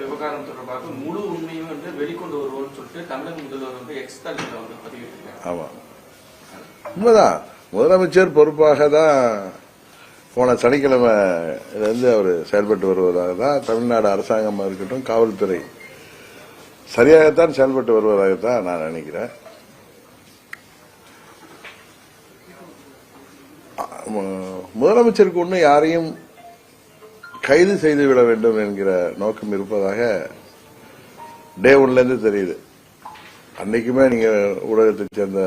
விவகாரம் தொடர்பாக முழு உண்மையும் வந்து வெளிக்கொண்டு வருவோம்னு சொல்லிட்டு தமிழக முதல்வர் வந்து எக்ஸ் தளத்தில் வந்து பதிவிட்டிருக்காரு. ஆமாம் உண்மைதான். முதலமைச்சர் பொறுப்பாக தான் போன சனிக்கிழமை இருந்து அவர் செயல்பட்டு வருவதாக தான் தமிழ்நாடு அரசாங்கமாக இருக்கட்டும் காவல்துறை சரியாகத்தான் செயல்பட்டு வருவதாகத்தான் நான் நினைக்கிறேன். முதலமைச்சருக்கு ஒன்றும் யாரையும் கைது செய்து விட வேண்டும் என்கிற நோக்கம் இருப்பதாக டே ஒன்லேருந்து தெரியுது. அன்னைக்குமே நீங்க ஊடகத்தை சேர்ந்த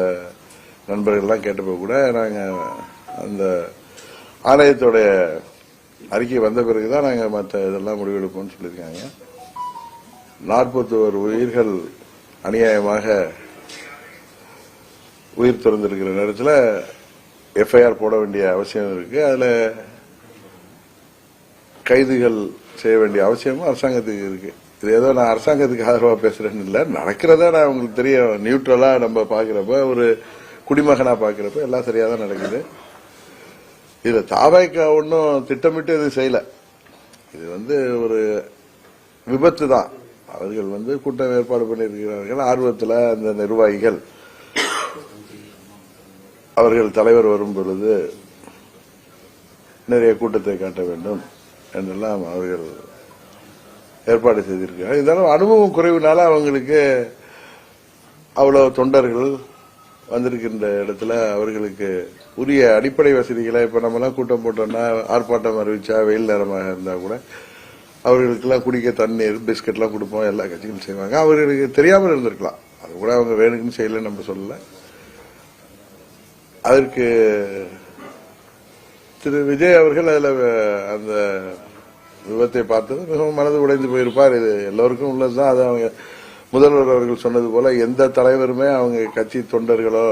நண்பர்கள்லாம் கேட்டப்போ கூட நாங்கள் அந்த ஆணையத்தோடைய அறிக்கை வந்த பிறகுதான் நாங்கள் மற்ற இதெல்லாம் முடிவெடுப்போம்னு சொல்லியிருக்காங்க. நாற்பத்தோரு உயிர்கள் அநியாயமாக உயிர் திறந்திருக்கிற நேரத்தில் எஃப்ஐஆர் போட வேண்டிய அவசியம் இருக்கு. அதில் கைதுகள் செய்ய வேண்டிய அவசியமும் அரசாங்கத்துக்கு இருக்கு. இது ஏதோ நான் அரசாங்கத்துக்கு ஆதரவா பேசுறேன்னு இல்ல. நடக்கிறதா நான் உங்களுக்கு தெரியும். நியூட்ரலா நம்ம பாக்குறப்ப ஒரு குடிமகனா பாக்குறப்ப எல்லாம் சரியா தான் நடக்குது. இதுல தாபாய்க்கா ஒன்றும் திட்டமிட்டு இது செய்யல. இது வந்து ஒரு விபத்து தான். அவர்கள் வந்து கூட்டம் ஏற்பாடு பண்ணியிருக்கிறார்கள். ஆர்வத்தில் அந்த நிர்வாகிகள். அவர்கள் தலைவர் வரும் பொழுது நிறைய கூட்டத்தை காட்ட வேண்டும். என்றெல்லாம் அவர்கள் ஏற்பாடு செய்திருக்கிறார் இருந்தாலும் அனுபவம் குறைவுனால அவங்களுக்கு அவ்வளவு தொண்டர்கள் வந்திருக்கின்ற இடத்துல அவர்களுக்கு உரிய அடிப்படை வசதிகளை இப்ப நம்மலாம் கூட்டம் போட்டோம்னா ஆர்ப்பாட்டம் அறிவிச்சா வெயில் நேரமாக இருந்தா கூட அவர்களுக்கெல்லாம் குடிக்க தண்ணீர் பிஸ்கட்லாம் கொடுப்போம் எல்லா கட்சிகளும் செய்வாங்க. அவர்களுக்கு தெரியாமல் இருந்திருக்கலாம். அது கூட அவங்க வேணுக்குன்னு செய்யலன்னு நம்ம சொல்லல. அதற்கு திரு விஜய் அவர்கள் அதுல அந்த விபத்தை பார்த்தது மிகவும் மனது உடைந்து போயிருப்பார். இது எல்லோருக்கும் உள்ளதுதான். அது அவங்க முதல்வர் அவர்கள் சொன்னது போல எந்த தலைவருமே அவங்க கட்சி தொண்டர்களோ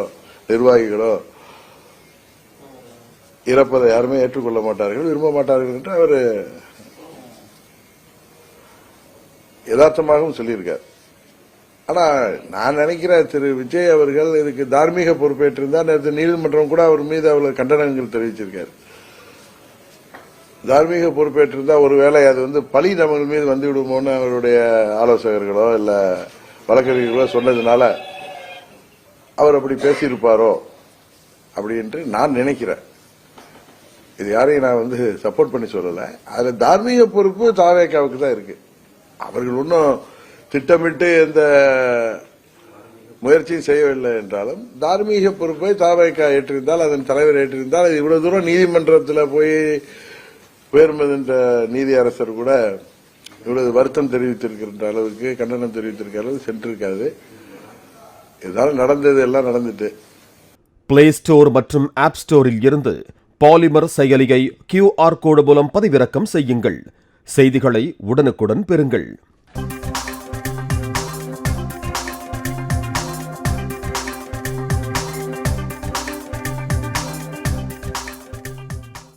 நிர்வாகிகளோ இறப்பதை யாருமே ஏற்றுக்கொள்ள மாட்டார்கள் விரும்ப மாட்டார்கள் என்று அவர் யதார்த்தமாகவும் சொல்லியிருக்கார். ஆனா நான் நினைக்கிறேன் திரு விஜய் அவர்கள் இதுக்கு தார்மீக பொறுப்பேற்றிருந்தார். நேற்று நீதிமன்றம் கூட அவர் மீது அவ்வளவு கண்டனங்கள் தெரிவிச்சிருக்காரு. தார்மீக பொறுப்பேற்றிருந்தா ஒருவேளை அது வந்து பழி நம்ம மீது வந்து விடுமோன்னு அவருடைய ஆலோசகர்களோ இல்ல வழக்கறிஞர்களோ சொன்னதுனால அவர் அப்படி பேசியிருப்பாரோ அப்படின்ட்டு நான் நினைக்கிறேன். இது யாரையும் நான் வந்து சப்போர்ட் பண்ணி சொல்லல. அதில் தார்மீக பொறுப்பு தாவேக்காவுக்கு தான் இருக்கு. அவர்கள் ஒன்றும் திட்டமிட்டு எந்த முயற்சியும் செய்யவில்லை என்றாலும் தார்மீக பொறுப்பை தாவேக்கா ஏற்றிருந்தால் அதன் தலைவர் ஏற்றிருந்தால் இவ்வளவு தூரம் நீதிமன்றத்தில் போய் உயர்மன்ற நீதி அரசர் கூட இவ்வளவு வருத்தம் தெரிவித்திருக்கின்ற அளவுக்கு கண்டனம் தெரிவித்திருக்கிற அளவுக்கு சென்றிருக்காது இதனால் நடந்தது எல்லாம் நடந்துட்டு. பிளே ஸ்டோர் மற்றும் ஆப் ஸ்டோரில் இருந்து பாலிமர் செயலியை கியூஆர் கோடு மூலம் பதிவிறக்கம் செய்யுங்கள். செய்திகளை உடனுக்குடன் பெறுங்கள்.